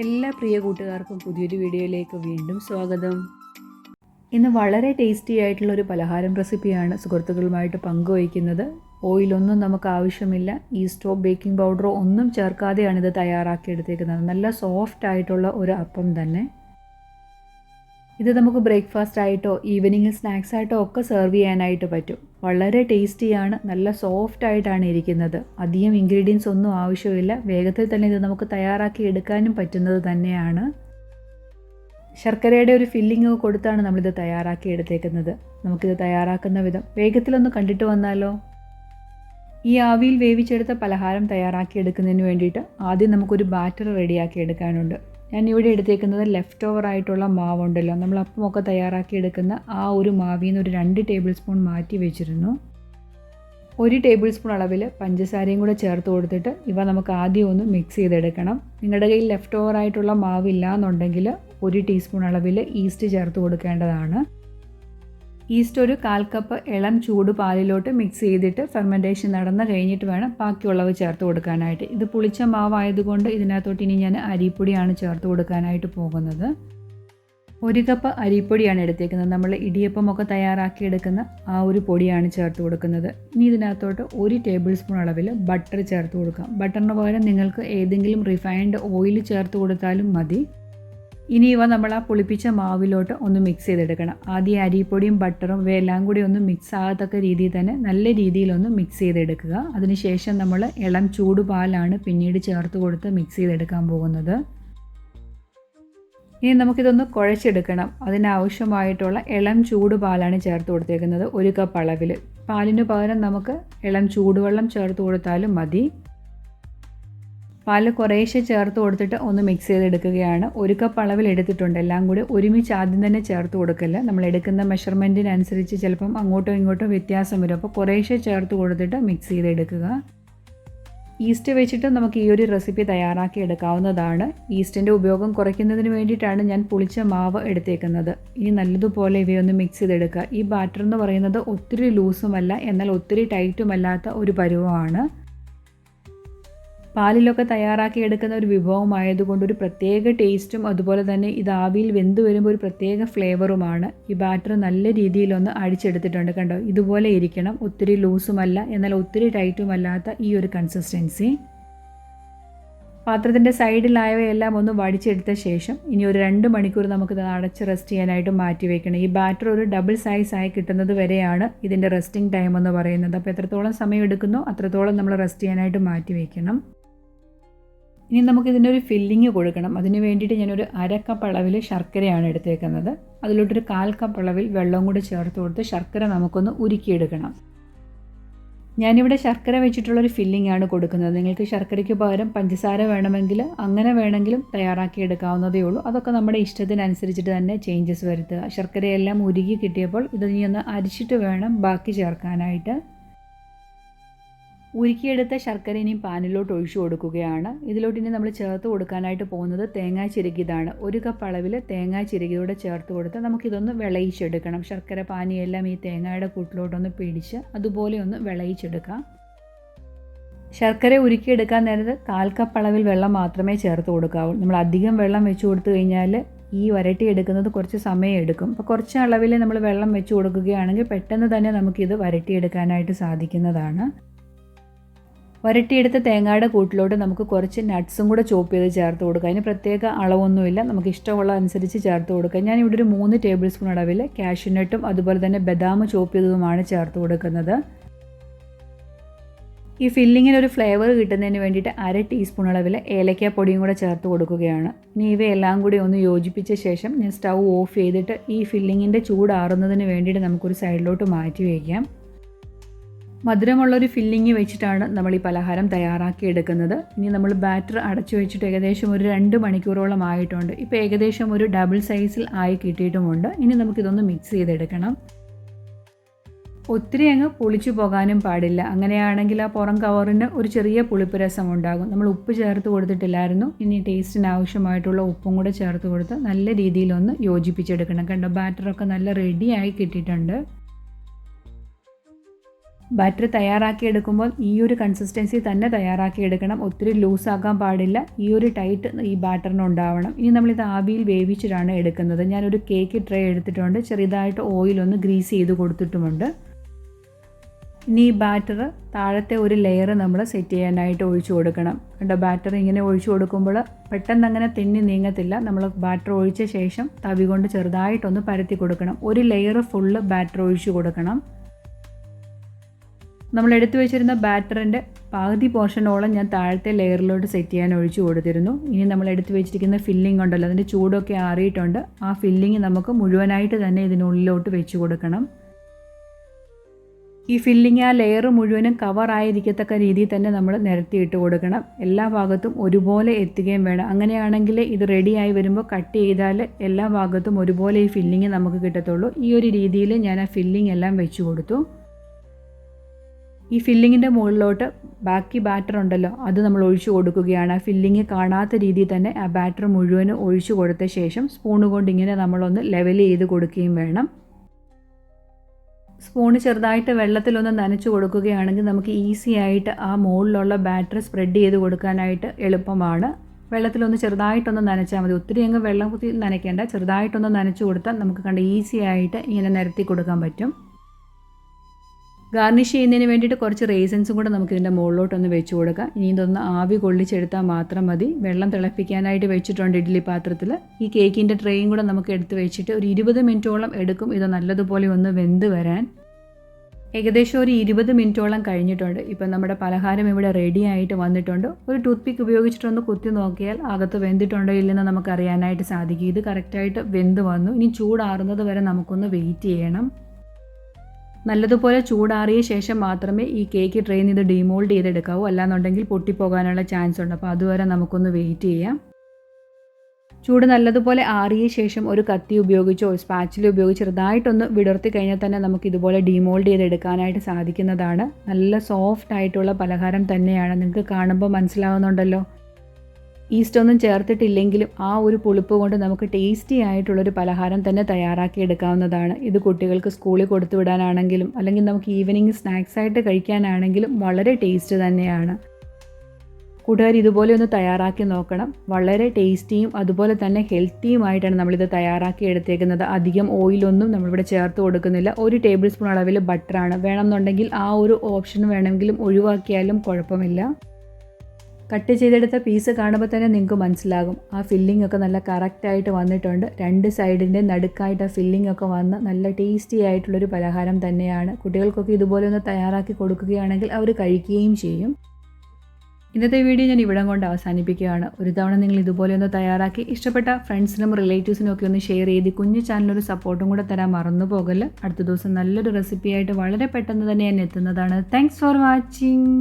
എല്ലാ പ്രിയ കൂട്ടുകാർക്കും പുതിയൊരു വീഡിയോയിലേക്ക് വീണ്ടും സ്വാഗതം. ഇന്ന് വളരെ ടേസ്റ്റി ആയിട്ടുള്ള ഒരു പലഹാരം റെസിപ്പിയാണ് സുഹൃത്തുക്കളുമായിട്ട് പങ്കുവയ്ക്കുന്നത്. ഓയിലൊന്നും നമുക്ക് ആവശ്യമില്ല. ഈസ്റ്റോ ബേക്കിംഗ് പൗഡറോ ഒന്നും ചേർക്കാതെയാണ് ഇത് തയ്യാറാക്കിയെടുത്തേക്കുന്നത്. നല്ല സോഫ്റ്റ് ആയിട്ടുള്ള ഒരു അപ്പം തന്നെ. ഇത് നമുക്ക് ബ്രേക്ക്ഫാസ്റ്റ് ആയിട്ടോ ഈവനിങ്ങിൽ സ്നാക്സ് ആയിട്ടോ ഒക്കെ സെർവ് ചെയ്യാനായിട്ട് പറ്റും. വളരെ ടേസ്റ്റിയാണ് നല്ല സോഫ്റ്റ് ആയിട്ടാണ് ഇരിക്കുന്നത്. അധികം ഇൻഗ്രീഡിയൻസ് ഒന്നും ആവശ്യമില്ല. വേഗത്തിൽ തന്നെ ഇത് നമുക്ക് തയ്യാറാക്കി എടുക്കാനും പറ്റുന്നത് തന്നെയാണ്. ശർക്കരയുടെ ഒരു ഫില്ലിംഗ് കൊടുത്താണ് നമ്മളിത് തയ്യാറാക്കി എടുത്തേക്കുന്നത്. നമുക്കിത് തയ്യാറാക്കുന്ന വിധം. വേഗത്തിലൊന്ന് കണ്ടിട്ട് വന്നാലോ? ഈ ആവിയിൽ വേവിച്ചെടുത്ത പലഹാരം തയ്യാറാക്കി എടുക്കുന്നതിന് വേണ്ടിയിട്ട് ആദ്യം നമുക്കൊരു ബാറ്റർ റെഡിയാക്കി എടുക്കാനുണ്ട്. ഞാൻ ഇവിടെ എടുത്തേക്കുന്നത് ലെഫ്റ്റ് ഓവർ ആയിട്ടുള്ള മാവുണ്ടല്ലോ. നമ്മൾ അപ്പമൊക്കെ തയ്യാറാക്കി എടുക്കുന്ന ആ ഒരു മാവിൽ നിന്ന് ഒരു രണ്ട് ടേബിൾ സ്പൂൺ മാറ്റി വെച്ചിരുന്നു. ഒരു ടേബിൾ സ്പൂൺ അളവിൽ പഞ്ചസാരയും കൂടെ ചേർത്ത് കൊടുത്തിട്ട് ഇവ നമുക്ക് ആദ്യം ഒന്ന് മിക്സ് ചെയ്തെടുക്കണം. നിങ്ങളുടെ കയ്യിൽ ലെഫ്റ്റ് ഓവർ ആയിട്ടുള്ള മാവില്ല എന്നുണ്ടെങ്കിൽ ഒരു ടീസ്പൂൺ അളവിൽ ഈസ്റ്റ് ചേർത്ത് കൊടുക്കേണ്ടതാണ്. ഈസ്റ്റ് ഒരു കാൽ കപ്പ് ഇളം ചൂട് പാലിലോട്ട് മിക്സ് ചെയ്തിട്ട് ഫെർമെന്റേഷൻ നടന്നു കഴിഞ്ഞിട്ട് വേണം ബാക്കിയുള്ളവ ചേർത്ത് കൊടുക്കാനായിട്ട്. ഇത് പുളിച്ച മാവായതുകൊണ്ട് ഇതിനകത്തോട്ട് ഇനി ഞാൻ അരിപ്പൊടിയാണ് ചേർത്ത് കൊടുക്കാനായിട്ട് പോകുന്നത്. ഒരു കപ്പ് അരിപ്പൊടിയാണ് എടുത്തേക്കുന്നത്. നമ്മൾ ഇടിയപ്പമൊക്കെ തയ്യാറാക്കി എടുക്കുന്ന ആ ഒരു പൊടിയാണ് ചേർത്ത് കൊടുക്കുന്നത്. ഇനി ഇതിനകത്തോട്ട് ഒരു ടേബിൾ സ്പൂൺ അളവിൽ ബട്ടർ ചേർത്ത് കൊടുക്കാം. ബട്ടറിന് പകരം നിങ്ങൾക്ക് ഏതെങ്കിലും റിഫൈൻഡ് ഓയിൽ ചേർത്ത് കൊടുത്താലും മതി. ഇനി ഇവ നമ്മൾ ആ പുളിപ്പിച്ച മാവിലോട്ട് ഒന്ന് മിക്സ് ചെയ്തെടുക്കണം. ആദ്യം അരിപ്പൊടിയും ബട്ടറും ഇവയെല്ലാം കൂടി ഒന്ന് മിക്സ് ആകത്തക്ക രീതിയിൽ തന്നെ നല്ല രീതിയിലൊന്ന് മിക്സ് ചെയ്തെടുക്കുക. അതിനുശേഷം നമ്മൾ ഇളം ചൂടുപാലാണ് പിന്നീട് ചേർത്ത് കൊടുത്ത് മിക്സ് ചെയ്തെടുക്കാൻ പോകുന്നത്. ഇനി നമുക്കിതൊന്ന് കുഴച്ചെടുക്കണം. അതിനാവശ്യമായിട്ടുള്ള ഇളം ചൂട് പാലാണ് ചേർത്ത് കൊടുത്തേക്കുന്നത്. ഒരു കപ്പ് അളവിൽ പാലിന് പകരം നമുക്ക് ഇളം ചൂടുവെള്ളം ചേർത്ത് കൊടുത്താലും മതി. പാൽ കുറേശ്ശെ ചേർത്ത് കൊടുത്തിട്ട് ഒന്ന് മിക്സ് ചെയ്തെടുക്കുകയാണ്. ഒരു കപ്പ് അളവിൽ എടുത്തിട്ടുണ്ട്. എല്ലാം കൂടി ഒരുമിച്ച് ആദ്യം തന്നെ ചേർത്ത് കൊടുക്കല്ല നമ്മൾ എടുക്കുന്ന മെഷർമെന്റിനനുസരിച്ച് ചിലപ്പം അങ്ങോട്ടോ ഇങ്ങോട്ടോ വ്യത്യാസം വരും. അപ്പോൾ കുറേശ്ശെ ചേർത്ത് കൊടുത്തിട്ട് മിക്സ് ചെയ്തെടുക്കുക. ഈസ്റ്റ് വെച്ചിട്ട് നമുക്ക് ഈ ഒരു റെസിപ്പി തയ്യാറാക്കി എടുക്കാവുന്നതാണ്. ഈസ്റ്റിന്റെ ഉപയോഗം കുറയ്ക്കുന്നതിന് വേണ്ടിയിട്ടാണ് ഞാൻ പുളിച്ച മാവ് എടുത്തേക്കുന്നത്. ഇനി നല്ലതുപോലെ ഇവയൊന്ന് മിക്സ് ചെയ്തെടുക്കുക. ഈ ബാറ്റർ എന്ന് പറയുന്നത് ഒത്തിരി ലൂസുമല്ല എന്നാൽ ഒത്തിരി ടൈറ്റുമല്ലാത്ത ഒരു പരുവമാണ്. പാലിലൊക്കെ തയ്യാറാക്കി എടുക്കുന്ന ഒരു വിഭവമായതുകൊണ്ട് ഒരു പ്രത്യേക ടേസ്റ്റും അതുപോലെ തന്നെ ഇത് ആവിയിൽ വെന്ത് വരുമ്പോൾ ഒരു പ്രത്യേക ഫ്ലേവറുമാണ്. ഈ ബാറ്റർ നല്ല രീതിയിലൊന്ന് അടിച്ചെടുത്തിട്ടുണ്ട് കണ്ടോ? ഇതുപോലെ ഇരിക്കണം. ഒത്തിരി ലൂസുമല്ല എന്നാൽ ഒത്തിരി ടൈറ്റുമല്ലാത്ത ഈ ഒരു കൺസിസ്റ്റൻസി പാത്രത്തിന്റെ സൈഡിലായവയെല്ലാം ഒന്ന് വടിച്ചെടുത്ത ശേഷം ഇനി ഒരു രണ്ട് മണിക്കൂർ നമുക്കിത് അടച്ച് റെസ്റ്റ് ചെയ്യാനായിട്ട് മാറ്റി വയ്ക്കണം ഈ ബാറ്റർ ഒരു ഡബിൾ സൈസ് ആയി കിട്ടുന്നത് വരെയാണ് ഇതിന്റെ റെസ്റ്റിംഗ് ടൈം എന്ന് പറയുന്നത്. അപ്പോൾ എത്രത്തോളം സമയം എടുക്കുന്നോ അത്രത്തോളം നമ്മൾ റെസ്റ്റ് ചെയ്യാനായിട്ട് മാറ്റി വയ്ക്കണം ഇനി നമുക്ക് ഇതിനൊരു ഫില്ലിങ് കൊടുക്കണം. അതിന് വേണ്ടിയിട്ട് ഞാനൊരു അരക്കപ്പ് കപ്പ് അളവിൽ ശർക്കരയാണ് എടുത്തേക്കുന്നത്. അതിലോട്ടൊരു കാൽ കപ്പ് അളവിൽ വെള്ളം കൂടി ചേർത്ത് കൊടുത്ത് ശർക്കര നമുക്കൊന്ന് ഉരുക്കിയെടുക്കണം. ഞാനിവിടെ ശർക്കര വെച്ചിട്ടുള്ളൊരു ഫില്ലിംഗ് ആണ് കൊടുക്കുന്നത്. നിങ്ങൾക്ക് ശർക്കരയ്ക്ക് പകരം പഞ്ചസാര വേണമെങ്കിൽ അങ്ങനെ വേണമെങ്കിലും തയ്യാറാക്കി എടുക്കാവുന്നതേ ഉള്ളൂ. അതൊക്കെ നമ്മുടെ ഇഷ്ടത്തിനനുസരിച്ചിട്ട് തന്നെ ചേഞ്ചസ് വരുത്തുക. ശർക്കരയെല്ലാം ഉരുകി കിട്ടിയപ്പോൾ ഇത് നീ ഒന്ന് അരിച്ചിട്ട് വേണം ബാക്കി ചേർക്കാനായിട്ട്. ഉരുക്കിയെടുത്ത ശർക്കര ഇനി പാനിലോട്ട് ഒഴിച്ചു കൊടുക്കുകയാണ്. ഇതിലോട്ട് ഇനി നമ്മൾ ചേർത്ത് കൊടുക്കാനായിട്ട് പോകുന്നത് തേങ്ങാ ചിരകിതാണ് ഒരു കപ്പ് അളവിൽ തേങ്ങാ ചിരകിയോടെ ചേർത്ത് കൊടുത്ത് നമുക്കിതൊന്ന് വിളയിച്ചെടുക്കണം. ശർക്കര പാനിയെല്ലാം ഈ തേങ്ങയുടെ കൂട്ടിലോട്ടൊന്ന് പിടിച്ച് അതുപോലെ ഒന്ന് വിളയിച്ചെടുക്കാം. ശർക്കര ഉരുക്കിയെടുക്കാൻ നേരത്ത് കാൽ കപ്പ് അളവിൽ വെള്ളം മാത്രമേ ചേർത്ത് കൊടുക്കാവൂ. നമ്മൾ അധികം വെള്ളം വെച്ച് കൊടുത്തു കഴിഞ്ഞാൽ ഈ വരട്ടി എടുക്കുന്നത് കുറച്ച് സമയം എടുക്കും. അപ്പോൾ കുറച്ച് അളവിൽ നമ്മൾ വെള്ളം വെച്ച് കൊടുക്കുകയാണെങ്കിൽ പെട്ടെന്ന് തന്നെ നമുക്കിത് വരട്ടിയെടുക്കാനായിട്ട് സാധിക്കുന്നതാണ്. വരട്ടിയെടുത്ത തേങ്ങയുടെ കൂട്ടിലോട്ട് നമുക്ക് കുറച്ച് നട്ട്സും കൂടെ ചോപ്പ് ചെയ്ത് ചേർത്ത് കൊടുക്കുക അതിന് പ്രത്യേക അളവൊന്നുമില്ല. നമുക്ക് ഇഷ്ടമുള്ള അനുസരിച്ച് ചേർത്ത് കൊടുക്കുക ഞാൻ ഇവിടെ ഒരു മൂന്ന് ടേബിൾ സ്പൂൺ അളവിൽ കാഷ്യൂനട്ടും അതുപോലെ തന്നെ ബദാം ചോപ്പ് ചെയ്തതുമാണ് ചേർത്ത് കൊടുക്കുന്നത്. ഈ ഫില്ലിങ്ങിന് ഒരു ഫ്ലേവർ കിട്ടുന്നതിന് വേണ്ടിയിട്ട് അര ടീസ്പൂൺ അളവിൽ ഏലക്ക പൊടിയും കൂടെ ചേർത്ത് കൊടുക്കുകയാണ്. ഇനി ഇവയെല്ലാം കൂടി ഒന്ന് യോജിപ്പിച്ച ശേഷം ഞാൻ സ്റ്റൗ ഓഫ് ചെയ്തിട്ട് ഈ ഫില്ലിങ്ങിന്റെ ചൂടാറുന്നതിന് വേണ്ടിയിട്ട് നമുക്കൊരു സൈഡിലോട്ട് മാറ്റി വയ്ക്കാം. മധുരമുള്ളൊരു ഫില്ലിങ് വെച്ചിട്ടാണ് നമ്മൾ ഈ പലഹാരം തയ്യാറാക്കി എടുക്കുന്നത് ഇനി നമ്മൾ ബാറ്റർ അടച്ചു വെച്ചിട്ട് ഏകദേശം ഒരു രണ്ട് മണിക്കൂറോളം ആയിട്ടുണ്ട്. ഇപ്പോൾ ഏകദേശം ഒരു ഡബിൾ സൈസിൽ ആയി കിട്ടിയിട്ടുമുണ്ട്. ഇനി നമുക്കിതൊന്ന് മിക്സ് ചെയ്തെടുക്കണം. ഒത്തിരി അങ്ങ് പുളിച്ചു പോകാനും പാടില്ല. അങ്ങനെയാണെങ്കിൽ ആ പുറം കവറിന് ഒരു ചെറിയ പുളിപ്പ് രസം ഉണ്ടാകും. നമ്മൾ ഉപ്പ് ചേർത്ത് കൊടുത്തിട്ടില്ലായിരുന്നു. ഇനി ടേസ്റ്റിന് ആവശ്യമായിട്ടുള്ള ഉപ്പും കൂടെ ചേർത്ത് കൊടുത്ത് നല്ല രീതിയിലൊന്ന് യോജിപ്പിച്ചെടുക്കണം. കണ്ടോ ബാറ്ററൊക്കെ നല്ല റെഡിയായി കിട്ടിയിട്ടുണ്ട്. ബാറ്റർ തയ്യാറാക്കി എടുക്കുമ്പോൾ ഈ ഒരു കൺസിസ്റ്റൻസി തന്നെ തയ്യാറാക്കി എടുക്കണം ഒത്തിരി ലൂസാക്കാൻ പാടില്ല. ഈ ഒരു ടൈറ്റ് ഈ ബാറ്ററിന് ഉണ്ടാവണം. ഇനി നമ്മളിത് ആവിയിൽ വേവിച്ചിട്ടാണ് എടുക്കുന്നത്. ഞാനൊരു കേക്ക് ട്രേ എടുത്തിട്ടുണ്ട്. ചെറുതായിട്ട് ഓയിലൊന്ന് ഗ്രീസ് ചെയ്ത് കൊടുത്തിട്ടുമുണ്ട്. ഇനി ഈ ബാറ്റർ താഴത്തെ ഒരു ലെയർ നമ്മൾ സെറ്റ് ചെയ്യാനായിട്ട് ഒഴിച്ചു കൊടുക്കണം. കണ്ടോ? ബാറ്റർ ഇങ്ങനെ ഒഴിച്ചു കൊടുക്കുമ്പോൾ പെട്ടെന്ന് അങ്ങനെ തെന്നി നീങ്ങത്തില്ല. നമ്മൾ ബാറ്റർ ഒഴിച്ച ശേഷം തവി കൊണ്ട് ചെറുതായിട്ടൊന്ന് പരത്തി കൊടുക്കണം. ഒരു ലെയർ ഫുള്ള് ബാറ്റർ ഒഴിച്ചു കൊടുക്കണം. നമ്മൾ എടുത്തു വെച്ചിരുന്ന ബാറ്ററിന്റെ പകുതി പോർഷനോളം ഞാൻ താഴത്തെ ലെയറിലോട്ട് സെറ്റ് ചെയ്യാൻ ഒഴിച്ചു കൊടുത്തിരുന്നു. ഇനി നമ്മൾ എടുത്തു വെച്ചിരിക്കുന്ന ഫില്ലിംഗ് ഉണ്ടല്ലോ അതിന്റെ ചൂടൊക്കെ ആറിയിട്ടുണ്ട്. ആ ഫില്ലിംഗ് നമുക്ക് മുഴുവനായിട്ട് തന്നെ ഇതിനുള്ളിലോട്ട് വെച്ച് കൊടുക്കണം. ഈ ഫില്ലിംഗ് ആ ലെയർ മുഴുവനും കവർ ആയിരിക്കത്തക്ക രീതിയിൽ തന്നെ നമ്മൾ നിരത്തിയിട്ട് കൊടുക്കണം. എല്ലാ ഭാഗത്തും ഒരുപോലെ എത്തുകയും വേണം. അങ്ങനെയാണെങ്കിൽ ഇത് റെഡിയായി വരുമ്പോൾ കട്ട് ചെയ്താൽ എല്ലാ ഭാഗത്തും ഒരുപോലെ ഈ ഫില്ലിംഗ് നമുക്ക് കിട്ടത്തുള്ളൂ. ഈ ഒരു രീതിയിൽ ഞാൻ ആ ഫില്ലിംഗ് എല്ലാം വെച്ച് കൊടുത്തു. ഈ ഫില്ലിങ്ങിന്റെ മുകളിലോട്ട് ബാക്കി ബാറ്റർ ഉണ്ടല്ലോ അത് നമ്മൾ ഒഴിച്ചു കൊടുക്കുകയാണ്. ഫില്ലിങ് കാണാത്ത രീതിയിൽ തന്നെ ആ ബാറ്റർ മുഴുവനും ഒഴിച്ചു കൊടുത്ത ശേഷം സ്പൂണ് കൊണ്ട് ഇങ്ങനെ നമ്മളൊന്ന് ലെവൽ ചെയ്ത് കൊടുക്കുകയും വേണം. സ്പൂണ് ചെറുതായിട്ട് വെള്ളത്തിലൊന്ന് നനച്ചു കൊടുക്കുകയാണെങ്കിൽ നമുക്ക് ഈസി ആയിട്ട് ആ മുകളിലുള്ള ബാറ്റർ സ്പ്രെഡ് ചെയ്ത് കൊടുക്കാനായിട്ട് എളുപ്പമാണ്. വെള്ളത്തിലൊന്ന് ചെറുതായിട്ടൊന്ന് നനച്ചാൽ മതി. ഒത്തിരി അങ്ങ് വെള്ളം കുത്തി നനയ്ക്കേണ്ട. ചെറുതായിട്ടൊന്ന് നനച്ചു കൊടുത്താൽ നമുക്ക് കണ്ട് ഈസി ആയിട്ട് ഇങ്ങനെ നിരത്തി കൊടുക്കാൻ പറ്റും. ഗാർണിഷ് ചെയ്യുന്നതിന് വേണ്ടിയിട്ട് കുറച്ച് റേസൻസും കൂടെ നമുക്ക് ഇതിന്റെ മുകളിലോട്ടൊന്ന് വെച്ച് കൊടുക്കാം. ഇനി ഇതൊന്ന് ആവി കൊള്ളിച്ചെടുത്താൽ മാത്രം മതി. വെള്ളം തിളപ്പിക്കാനായിട്ട് വെച്ചിട്ടുണ്ട് ഇഡ്ഡലി പാത്രത്തിൽ. ഈ കേക്കിന്റെ ട്രേയും കൂടെ നമുക്ക് എടുത്ത് വെച്ചിട്ട് ഒരു ഇരുപത് മിനിറ്റോളം എടുക്കും. ഇത് നല്ലതുപോലെ ഒന്ന് വെന്ത് വരാൻ. ഏകദേശം ഒരു ഇരുപത് മിനിറ്റോളം കഴിഞ്ഞിട്ടുണ്ട്. ഇപ്പം നമ്മുടെ പലഹാരം ഇവിടെ റെഡി ആയിട്ട് വന്നിട്ടുണ്ട്. ഒരു ടൂത്ത് പിക്ക് ഉപയോഗിച്ചിട്ടൊന്ന് കുത്തി നോക്കിയാൽ അകത്ത് വെന്തിട്ടുണ്ടോ ഇല്ലെന്ന് നമുക്ക് അറിയാനായിട്ട് സാധിക്കും. ഇത് കറക്റ്റായിട്ട് വെന്ത് വന്നു. ഇനി ചൂടാറുന്നത് വരെ നമുക്കൊന്ന് വെയിറ്റ് ചെയ്യണം. നല്ലതുപോലെ ചൂടാറിയ ശേഷം മാത്രമേ ഈ കേക്ക് ട്രെയിൻ ഇത് ഡിമോൾഡ് ചെയ്തെടുക്കാവൂ. അല്ലാന്നുണ്ടെങ്കിൽ പൊട്ടിപ്പോകാനുള്ള ചാൻസ് ഉണ്ട്. അപ്പോൾ അതുവരെ നമുക്കൊന്ന് വെയിറ്റ് ചെയ്യാം. ചൂട് നല്ലതുപോലെ ആറിയ ശേഷം ഒരു കത്തി ഉപയോഗിച്ചോ സ്പാച്ചിൽ ഉപയോഗിച്ച് ചെറുതായിട്ടൊന്ന് വിടർത്തി കഴിഞ്ഞാൽ തന്നെ നമുക്ക് ഇതുപോലെ ഡിമോൾഡ് ചെയ്തെടുക്കാനായിട്ട് സാധിക്കുന്നതാണ്. നല്ല സോഫ്റ്റ് ആയിട്ടുള്ള പലഹാരം തന്നെയാണ്. നിങ്ങൾക്ക് കാണുമ്പോൾ മനസ്സിലാവുന്നുണ്ടല്ലോ. ഈസ്റ്റ് ഒന്നും ചേർത്തിട്ടില്ലെങ്കിലും ആ ഒരു പുളിപ്പ് കൊണ്ട് നമുക്ക് ടേസ്റ്റി ആയിട്ടുള്ളൊരു പലഹാരം തന്നെ തയ്യാറാക്കി എടുക്കാവുന്നതാണ്. ഇത് കുട്ടികൾക്ക് സ്കൂളിൽ കൊടുത്തു വിടാനാണെങ്കിലും അല്ലെങ്കിൽ നമുക്ക് ഈവനിങ് സ്നാക്സ് ആയിട്ട് കഴിക്കാനാണെങ്കിലും വളരെ ടേസ്റ്റ് തന്നെയാണ്. കൂട്ടുകാർ ഇതുപോലെ ഒന്ന് തയ്യാറാക്കി നോക്കണം. വളരെ ടേസ്റ്റിയും അതുപോലെ തന്നെ ഹെൽത്തിയുമായിട്ടാണ് നമ്മളിത് തയ്യാറാക്കി എടുത്തേക്കുന്നത്. അധികം ഓയിലൊന്നും നമ്മളിവിടെ ചേർത്ത് കൊടുക്കുന്നില്ല. ഒരു ടേബിൾ സ്പൂൺ അളവിൽ ബട്ടറാണ് വേണമെന്നുണ്ടെങ്കിൽ ആ ഒരു ഓപ്ഷൻ വേണമെങ്കിലും ഒഴിവാക്കിയാലും കുഴപ്പമില്ല. കട്ട് ചെയ്തെടുത്ത പീസ് കാണുമ്പോൾ തന്നെ നിങ്ങൾക്ക് മനസ്സിലാകും. ആ ഫില്ലിംഗ് ഒക്കെ നല്ല കറക്റ്റായിട്ട് വന്നിട്ടുണ്ട്. രണ്ട് സൈഡിന്റെ നടുക്കായിട്ട് ആ ഫില്ലിംഗ് ഒക്കെ വന്ന് നല്ല ടേസ്റ്റി ആയിട്ടുള്ളൊരു പലഹാരം തന്നെയാണ്. കുട്ടികൾക്കൊക്കെ ഇതുപോലെ ഒന്ന് തയ്യാറാക്കി കൊടുക്കുകയാണെങ്കിൽ അവർ കഴിക്കുകയും ചെയ്യും. ഇന്നത്തെ വീഡിയോ ഞാൻ ഇവിടം കൊണ്ട് അവസാനിപ്പിക്കുകയാണ്. ഒരു തവണ നിങ്ങൾ ഇതുപോലെ ഒന്ന് തയ്യാറാക്കി ഇഷ്ടപ്പെട്ട ഫ്രണ്ട്സിനും റിലേറ്റീവ്സിനും ഒക്കെ ഒന്ന് ഷെയർ ചെയ്ത് കുഞ്ഞു ചാനലൊരു സപ്പോർട്ടും കൂടെ തരാൻ മറന്നു പോകൽ അടുത്ത ദിവസം നല്ലൊരു റെസിപ്പിയായിട്ട് വളരെ പെട്ടെന്ന് തന്നെ ഞാൻ എത്തുന്നതാണ്. Thanks for watching